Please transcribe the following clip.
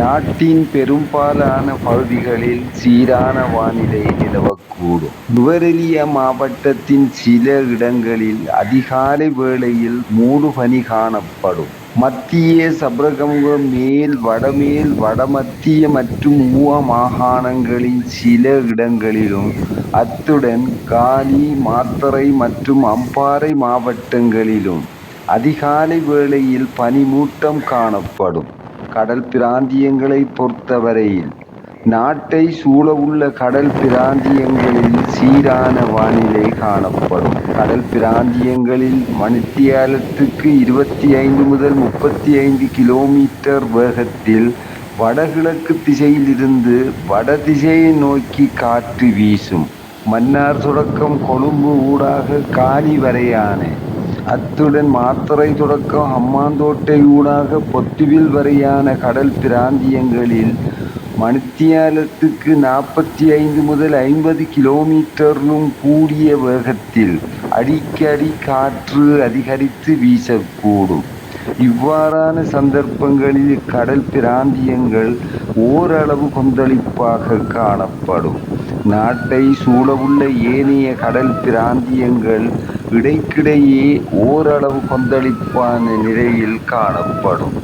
நாட்டின் பெரும்பாலான பகுதிகளில் சீரான வானிலை நிலவக்கூடும். நுவரெலியா மாவட்டத்தின் சில இடங்களில் அதிகாலை வேளையில் மூடுபனி காணப்படும். மத்திய சப்ரகமுவ மேல் வடமேல் வடமத்திய மற்றும் ஊவா மாகாணங்களின் சில இடங்களிலும் அத்துடன் காலி மாத்தறை மற்றும் அம்பாறை மாவட்டங்களிலும் அதிகாலை வேளையில் பனிமூட்டம் காணப்படும். கடல் பிராந்தியங்களை பொறுத்தவரையில் நாட்டை சூழவுள்ள கடல் பிராந்தியங்களில் சீரான வானிலை காணப்படும். கடல் பிராந்தியங்களில் மணித்தியாலத்துக்கு இருபத்தி ஐந்து முதல் முப்பத்தி ஐந்து கிலோமீட்டர் வேகத்தில் வடகிழக்கு திசையிலிருந்து வட திசையை நோக்கி காற்று வீசும். மன்னார் தொடக்கம் கொழும்பு ஊடாக காலி வரையான, அத்துடன் மாத்தறை தொடக்கம் ஹம்பாந்தோட்டை ஊடாக பொத்துவில் வரையான கடல் பிராந்தியங்களில் மணித்தியாலத்துக்கு நாற்பத்தி ஐந்து முதல் ஐம்பது கிலோ கூடிய வேகத்தில் அடிக்கடி காற்று அதிகரித்து வீசக்கூடும். இவ்வாறான சந்தர்ப்பங்களில் கடல் பிராந்தியங்கள் ஓரளவு கொந்தளிப்பாக காணப்படும். நாட்டை சூழவுள்ள ஏனைய கடல் பிராந்தியங்கள் இடைக்கிடையே ஓரளவு கொந்தளிப்பான நிலையில் காணப்படும்.